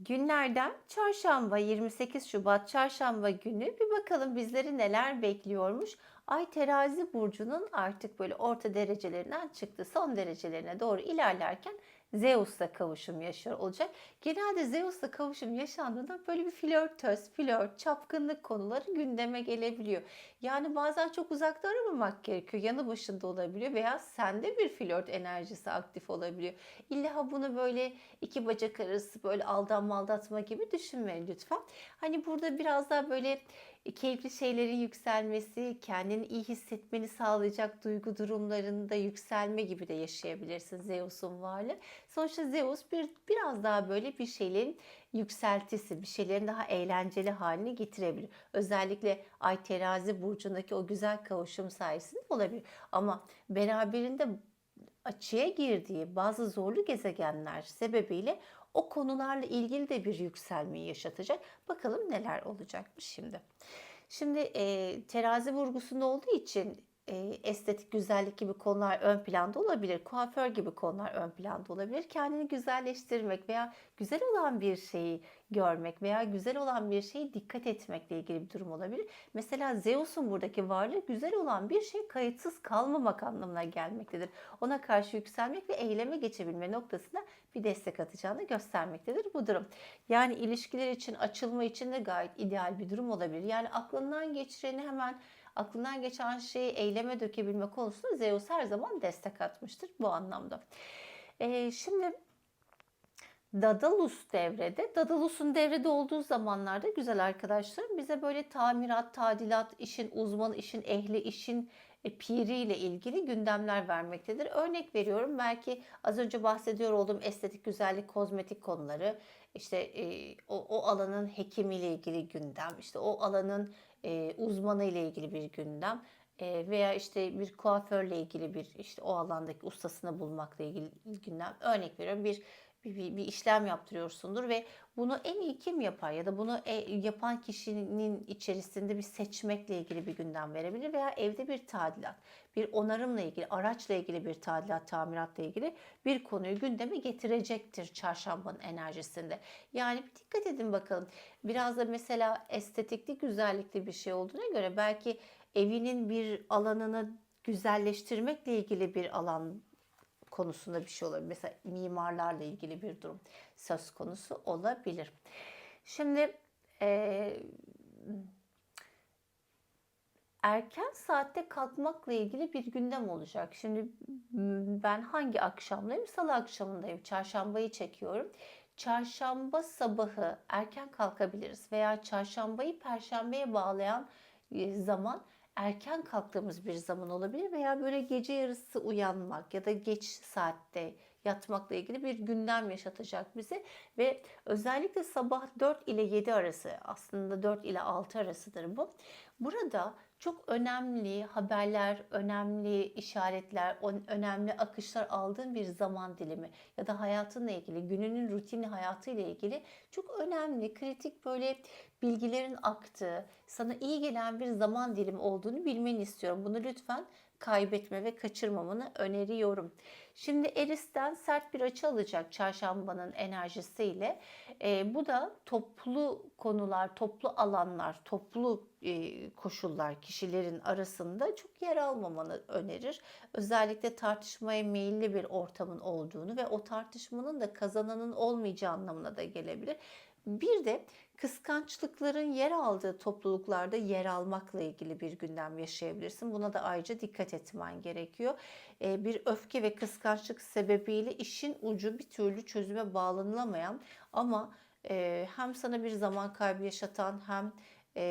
Günlerden çarşamba 28 Şubat çarşamba günü bir bakalım bizleri neler bekliyormuş. Ay terazi burcunun artık böyle orta derecelerinden çıktı. Son derecelerine doğru ilerlerken Zeus'la kavuşum yaşıyor olacak. Genelde Zeus'la kavuşum yaşandığında böyle bir flörtöz, flört, çapkınlık konuları gündeme gelebiliyor. Yani bazen çok uzakta aramamak gerekiyor. Yanı başında olabiliyor veya sende bir flört enerjisi aktif olabiliyor. İlla bunu böyle iki bacak arası böyle aldanma aldatma gibi düşünmeyin lütfen. Hani burada biraz daha böyle keyifli şeylerin yükselmesi, kendini iyi hissetmeni sağlayacak duygu durumlarında yükselme gibi de yaşayabilirsin Zeus'un varlığı. Sonuçta Zeus bir biraz daha böyle bir şeylerin yükseltisi, bir şeylerin daha eğlenceli haline getirebilir. Özellikle Ay Terazi burcundaki o güzel kavuşum sayesinde olabilir. Ama beraberinde açıya girdiği bazı zorlu gezegenler sebebiyle o konularla ilgili de bir yükselmeyi yaşatacak. Bakalım neler olacakmış şimdi. Şimdi e, terazi vurgusunda olduğu için estetik güzellik gibi konular ön planda olabilir. Kuaför gibi konular ön planda olabilir. Kendini güzelleştirmek veya güzel olan bir şeyi görmek veya güzel olan bir şeye dikkat etmekle ilgili bir durum olabilir. Mesela Zeus'un buradaki varlığı güzel olan bir şey kayıtsız kalmamak anlamına gelmektedir. Ona karşı yükselmek ve eyleme geçebilme noktasında bir destek atacağını göstermektedir bu durum. Yani ilişkiler için açılma için de gayet ideal bir durum olabilir. Yani aklından geçireni hemen aklından geçen şeyi eyleme dökebilme konusunda Zeus her zaman destek atmıştır bu anlamda. Ee, şimdi Dadalus devrede. Dadalus'un devrede olduğu zamanlarda güzel arkadaşlarım bize böyle tamirat, tadilat, işin uzmanı, işin ehli, işin piriyle ilgili gündemler vermektedir. Örnek veriyorum belki az önce bahsediyor olduğum estetik güzellik, kozmetik konuları, işte e, o, o alanın hekimiyle ilgili gündem, işte o alanın e, uzmanı ile ilgili bir gündem e, veya işte bir kuaförle ilgili bir işte o alandaki ustasını bulmakla ilgili gündem. Örnek veriyorum bir bir, bir, bir işlem yaptırıyorsundur ve bunu en iyi kim yapar ya da bunu e, yapan kişinin içerisinde bir seçmekle ilgili bir gündem verebilir veya evde bir tadilat, bir onarımla ilgili, araçla ilgili bir tadilat, tamiratla ilgili bir konuyu gündeme getirecektir çarşambanın enerjisinde. Yani bir dikkat edin bakalım. Biraz da mesela estetikli, güzellikli bir şey olduğuna göre belki evinin bir alanını güzelleştirmekle ilgili bir alan konusunda bir şey olabilir. Mesela mimarlarla ilgili bir durum söz konusu olabilir. Şimdi e, erken saatte kalkmakla ilgili bir gündem olacak. Şimdi ben hangi akşamdayım? Salı akşamındayım. Çarşambayı çekiyorum. Çarşamba sabahı erken kalkabiliriz veya çarşambayı perşembeye bağlayan zaman erken kalktığımız bir zaman olabilir veya böyle gece yarısı uyanmak ya da geç saatte yatmakla ilgili bir gündem yaşatacak bize ve özellikle sabah 4 ile 7 arası aslında 4 ile 6 arasıdır bu. Burada çok önemli haberler, önemli işaretler, önemli akışlar aldığın bir zaman dilimi ya da hayatınla ilgili, gününün rutini hayatıyla ilgili çok önemli, kritik böyle bilgilerin aktığı, sana iyi gelen bir zaman dilimi olduğunu bilmeni istiyorum. Bunu lütfen kaybetme ve kaçırmamanı öneriyorum. Şimdi Eris'ten sert bir açı alacak çarşambanın enerjisiyle. E, bu da toplu konular, toplu alanlar, toplu e, koşullar kişilerin arasında çok yer almamanı önerir. Özellikle tartışmaya meyilli bir ortamın olduğunu ve o tartışmanın da kazananın olmayacağı anlamına da gelebilir. Bir de kıskançlıkların yer aldığı topluluklarda yer almakla ilgili bir gündem yaşayabilirsin. Buna da ayrıca dikkat etmen gerekiyor. Ee, bir öfke ve kıskançlık sebebiyle işin ucu bir türlü çözüme bağlanılamayan ama e, hem sana bir zaman kaybı yaşatan hem e,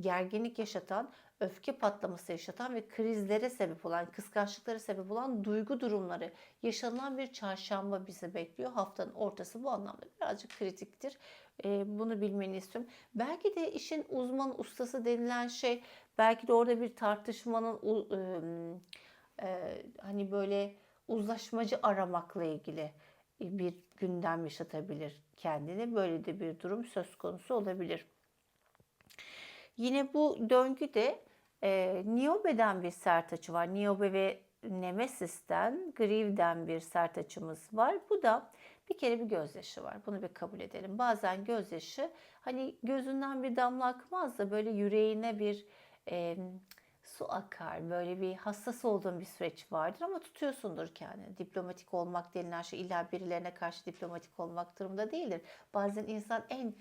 gerginlik yaşatan, öfke patlaması yaşatan ve krizlere sebep olan, kıskançlıklara sebep olan duygu durumları yaşanılan bir çarşamba bizi bekliyor. Haftanın ortası bu anlamda birazcık kritiktir. E, bunu bilmeni istiyorum. Belki de işin uzman ustası denilen şey, belki de orada bir tartışmanın e, e, hani böyle uzlaşmacı aramakla ilgili bir gündem yaşatabilir kendini. Böyle de bir durum söz konusu olabilir. Yine bu döngüde e, Niobe'den bir sert açı var. Niobe ve Nemesis'ten, Grieve'den bir sert açımız var. Bu da Bir kere bir gözyaşı var. Bunu bir kabul edelim. Bazen gözyaşı hani gözünden bir damla akmaz da böyle yüreğine bir e, su akar. Böyle bir hassas olduğun bir süreç vardır ama tutuyorsundur kendini. Diplomatik olmak denilen şey illa birilerine karşı diplomatik olmak durumda değildir. Bazen insan en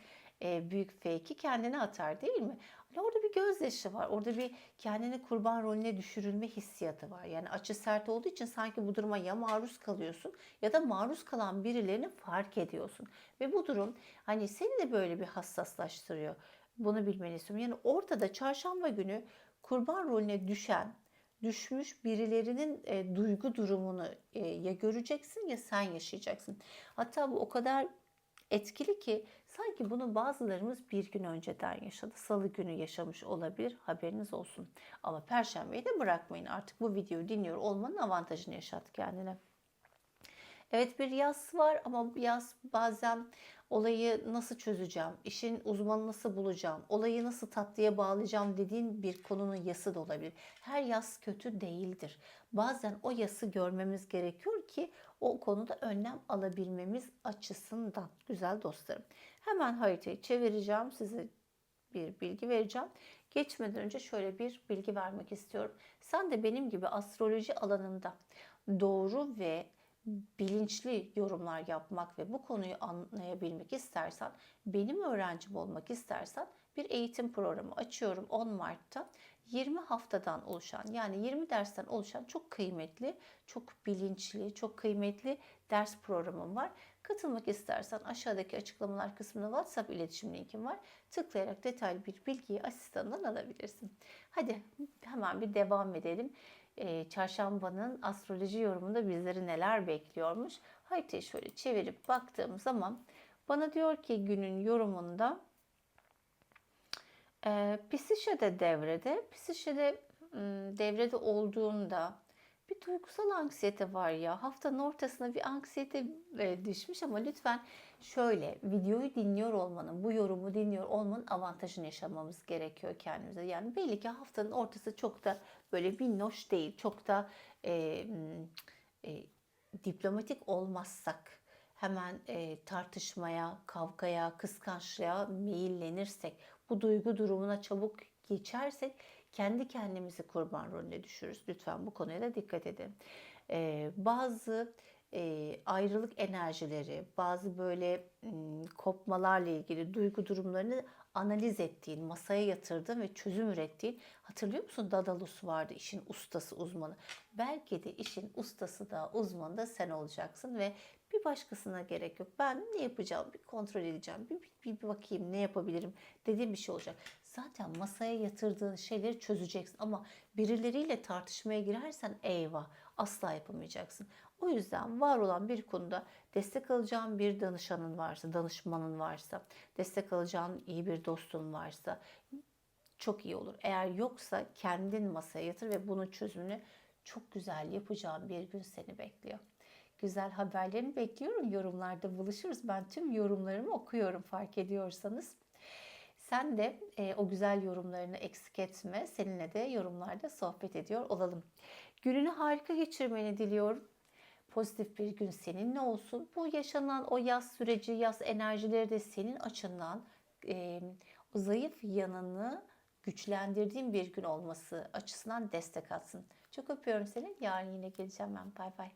e, büyük fake'i kendine atar değil mi? Hani orada bir gözyaşı var. Orada bir kendini kurban rolüne düşürülme hissiyatı var. Yani açı sert olduğu için sanki bu duruma ya maruz kalıyorsun ya da maruz kalan birilerini fark ediyorsun. Ve bu durum hani seni de böyle bir hassaslaştırıyor. Bunu bilmeni istiyorum. Yani ortada çarşamba günü kurban rolüne düşen, düşmüş birilerinin e, duygu durumunu e, ya göreceksin ya sen yaşayacaksın. Hatta bu o kadar etkili ki sanki bunu bazılarımız bir gün önceden yaşadı. Salı günü yaşamış olabilir haberiniz olsun. Ama perşembeyi de bırakmayın artık bu videoyu dinliyor olmanın avantajını yaşat kendine. Evet bir yas var ama bu yas bazen olayı nasıl çözeceğim, işin uzmanı nasıl bulacağım, olayı nasıl tatlıya bağlayacağım dediğin bir konunun yası da olabilir. Her yas kötü değildir. Bazen o yası görmemiz gerekiyor ki o konuda önlem alabilmemiz açısından. Güzel dostlarım. Hemen haritayı çevireceğim. Size bir bilgi vereceğim. Geçmeden önce şöyle bir bilgi vermek istiyorum. Sen de benim gibi astroloji alanında doğru ve bilinçli yorumlar yapmak ve bu konuyu anlayabilmek istersen, benim öğrencim olmak istersen bir eğitim programı açıyorum 10 Mart'ta. 20 haftadan oluşan yani 20 dersten oluşan çok kıymetli, çok bilinçli, çok kıymetli ders programım var. Katılmak istersen aşağıdaki açıklamalar kısmında WhatsApp iletişim linkim var. Tıklayarak detaylı bir bilgiyi asistanından alabilirsin. Hadi hemen bir devam edelim e, çarşambanın astroloji yorumunda bizleri neler bekliyormuş. Haritayı şöyle çevirip baktığım zaman bana diyor ki günün yorumunda e, Pisişe de devrede. Pisişe de devrede olduğunda bir duygusal anksiyete var ya. Haftanın ortasına bir anksiyete e, düşmüş ama lütfen şöyle videoyu dinliyor olmanın, bu yorumu dinliyor olmanın avantajını yaşamamız gerekiyor kendimize. Yani belli ki haftanın ortası çok da böyle minnoş değil. Çok da e, e, diplomatik olmazsak hemen e, tartışmaya, kavgaya, kıskançlığa meyillenirsek, bu duygu durumuna çabuk geçersek kendi kendimizi kurban rolüne düşürürüz. Lütfen bu konuya da dikkat edin. Ee, bazı e, ayrılık enerjileri, bazı böyle m, kopmalarla ilgili duygu durumlarını analiz ettiğin, masaya yatırdığın ve çözüm ürettiğin hatırlıyor musun? Dadalus vardı işin ustası, uzmanı. Belki de işin ustası da uzmanı da sen olacaksın ve bir başkasına gerek yok. Ben ne yapacağım? Bir kontrol edeceğim. Bir, bir, bir bakayım ne yapabilirim dediğim bir şey olacak. Zaten masaya yatırdığın şeyleri çözeceksin ama birileriyle tartışmaya girersen eyvah asla yapamayacaksın. O yüzden var olan bir konuda destek alacağın bir danışanın varsa, danışmanın varsa, destek alacağın iyi bir dostun varsa çok iyi olur. Eğer yoksa kendin masaya yatır ve bunun çözümünü çok güzel yapacağın bir gün seni bekliyor. Güzel haberlerini bekliyorum. Yorumlarda buluşuruz. Ben tüm yorumlarımı okuyorum fark ediyorsanız. Sen de e, o güzel yorumlarını eksik etme. Seninle de yorumlarda sohbet ediyor olalım. Gününü harika geçirmeni diliyorum. Pozitif bir gün seninle olsun. Bu yaşanan o yaz süreci, yaz enerjileri de senin açından e, zayıf yanını güçlendirdiğin bir gün olması açısından destek atsın. Çok öpüyorum seni. Yarın yine geleceğim ben. Bay bay.